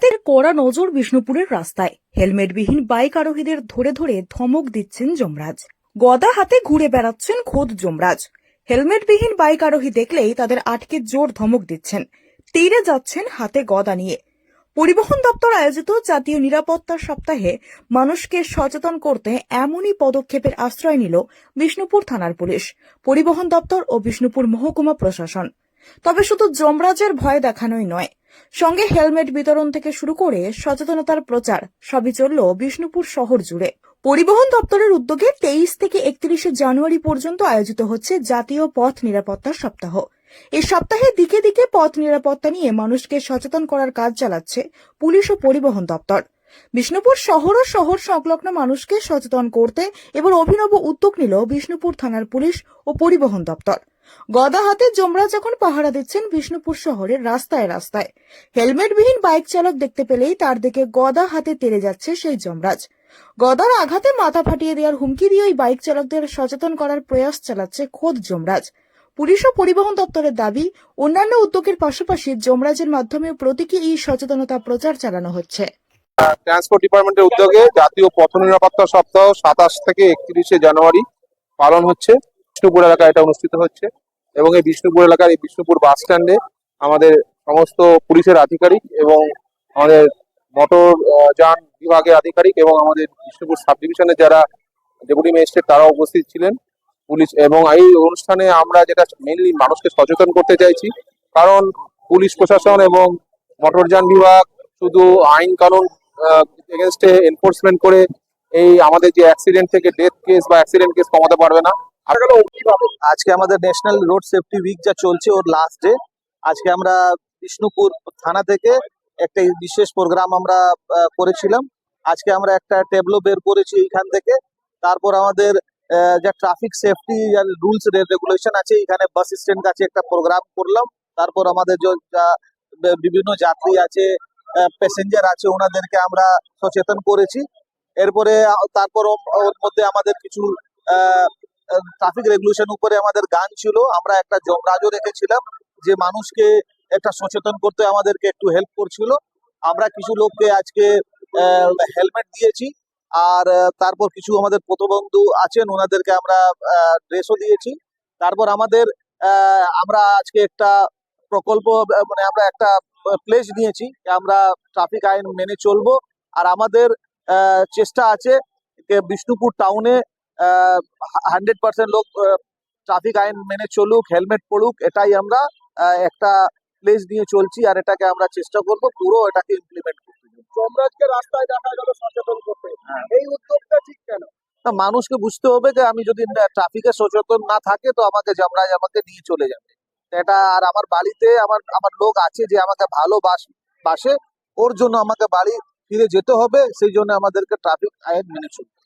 হাতের কড়া নজর বিষ্ণুপুরের রাস্তায়। হেলমেটবিহীন বাইক আরোহীদের ধরে ধরে ধমক দিচ্ছেন যমরাজ। গদা হাতে ঘুরে বেড়াচ্ছেন খোদ যমরাজ। হেলমেটবিহীন বাইক আরোহী দেখলেই তাদের আটকে জোর ধমক দিচ্ছেন। তীরে যাচ্ছেন হাতে গদা নিয়ে। পরিবহন দপ্তর আয়োজিত জাতীয় নিরাপত্তা সপ্তাহে মানুষকে সচেতন করতে এমনই পদক্ষেপের আশ্রয় নিল বিষ্ণুপুর থানার পুলিশ, পরিবহন দপ্তর ও বিষ্ণুপুর মহকুমা প্রশাসন। তবে শুধু যমরাজের ভয় দেখানোই নয় সঙ্গে হেলমেট বিতরণ থেকে শুরু করে সচেতনতার প্রচার, সবই চলল বিষ্ণুপুর শহর জুড়ে। পরিবহন দপ্তরের উদ্যোগে তেইশ থেকে একত্রিশে জানুয়ারি পর্যন্ত আয়োজিত হচ্ছে জাতীয় পথ নিরাপত্তা সপ্তাহ। এই সপ্তাহে দিকে দিকে পথ নিরাপত্তা নিয়ে মানুষকে সচেতন করার কাজ চালাচ্ছে পুলিশ ও পরিবহন দপ্তর। বিষ্ণুপুর শহর ও শহর সংলগ্ন মানুষকে সচেতন করতে এবার অভিনব উদ্যোগ নিল বিষ্ণুপুর থানার পুলিশ ও পরিবহন দপ্তর। গদা হাতে জমরা যখন পাহারা দিচ্ছেন, বিষ্ণুপুর শহরের রাস্তায় রাস্তায়। হেলমেটবিহীন বাইক চালক দেখতে পেলেই তার দিকে গদা হাতে তেড়ে যাচ্ছে সেই যমরাজ। গদার আঘাতে মাথা ফাটিয়ে দেওয়ার হুমকি দিয়ে ওই বাইক চালকদের সচেতন করার প্রয়াস চালাচ্ছে খোদ যমরাজ। পুলিশ ও পরিবহন দপ্তরের দাবি, অন্যান্য উদ্যোগের পাশাপাশি যমরাজের মাধ্যমে প্রতীকী এই সচেতনতা প্রচার চালানো হচ্ছে। ট্রান্সপোর্ট ডিপার্টমেন্টের উদ্যোগে জাতীয় পথ নিরাপত্তা সপ্তাহ সাতাশ থেকে একত্রিশে জানুয়ারি পালন হচ্ছে। বিষ্ণুপুর এলাকায় এটা অনুষ্ঠিত হচ্ছে এবং এই বিষ্ণুপুর এলাকার এই বিষ্ণুপুর বাস স্ট্যান্ডে আমাদের সমস্ত পুলিশের আধিকারিক এবং আমাদের মোটর যান বিভাগের আধিকারিক এবং আমাদের বিষ্ণুপুর সাব ডিভিশনের যারা ডেপুটি ম্যাজিস্ট্রেট তারা উপস্থিত ছিলেন পুলিশ এবং এই অনুষ্ঠানে আমরা যেটা মেনলি মানুষকে সচেতন করতে চাইছি, কারণ পুলিশ প্রশাসন এবং মোটরযান বিভাগ শুধু আইন কানুন এগেনস্টে এনফোর্সমেন্ট করে এই আমাদের যে অ্যাক্সিডেন্ট থেকে ডেথ কেস বা অ্যাক্সিডেন্ট কেস কমাতে পারবে না। আজকে আমাদের ন্যাশনাল রোড সেফটি উইক যা চলছে ওর লাস্ট ডে আজকে আমরা বিষ্ণুপুর থানা থেকে একটা বিশেষ প্রোগ্রাম আমরা করেছিলাম। আজকে আমরা একটা ট্যাবলো বের করেছি এইখান থেকে। তারপর আমাদের যা ট্রাফিক সেফটি রুলস রেগুলেশন আছে এখানে বাস স্ট্যান্ড কাছে একটা প্রোগ্রাম করলাম। তারপর আমাদের যে- বিভিন্ন যাত্রী আছে প্যাসেঞ্জার আছে, ওনাদেরকে আমরা সচেতন করেছি। এরপরে তারপর ওর মধ্যে আমাদের কিছু ট্রাফিক রেগুলেশন উপরে আমাদের গান ছিল। আমরা একটা যমরাজও রেখেছিলাম, যে মানুষকে একটা সচেতন করতে আমাদেরকে একটু হেল্প করছিল। আমরা কিছু লোককে আজকে হেলমেট দিয়েছি, আর তারপর কিছু আমাদের প্রতিবন্ধু আছেন, ওনাদেরকে আমরা ড্রেসও দিয়েছি। তারপর আমাদের আমরা আজকে একটা প্রকল্প মানে আমরা একটা প্লেস নিয়েছি আমরা ট্রাফিক আইন মেনে চলবো। আর আমাদের চেষ্টা আছে বিষ্ণুপুর টাউনে হান্ড্রেড পার্সেন্ট লোক ট্রাফিক আইন মেনে চলুক হেলমেট পড়ুক এটাই আমরা একটা প্লেস নিয়ে চলছি আর এটাকে আমরা চেষ্টা করব পুরো এটাকে ইমপ্লিমেন্ট করতে। যমরাজকে রাস্তায় দেখা গেল সচেতন করতে। এই উদ্যোগটা ঠিক কেন? তা মানুষকে বুঝতে হবে যে আমি যদি ট্রাফিকে সচেতন না থাকে তো আমাকে যমরাজ আমাকে নিয়ে চলে যাবে। এটা আর আমার বাড়িতে আমার আমার লোক আছে যে আমাকে ভালোবাস বাসে ওর জন্য আমাকে বাড়ি ফিরে যেতে হবে সেই জন্য আমাদেরকে ট্রাফিক আইন মেনে চলতে।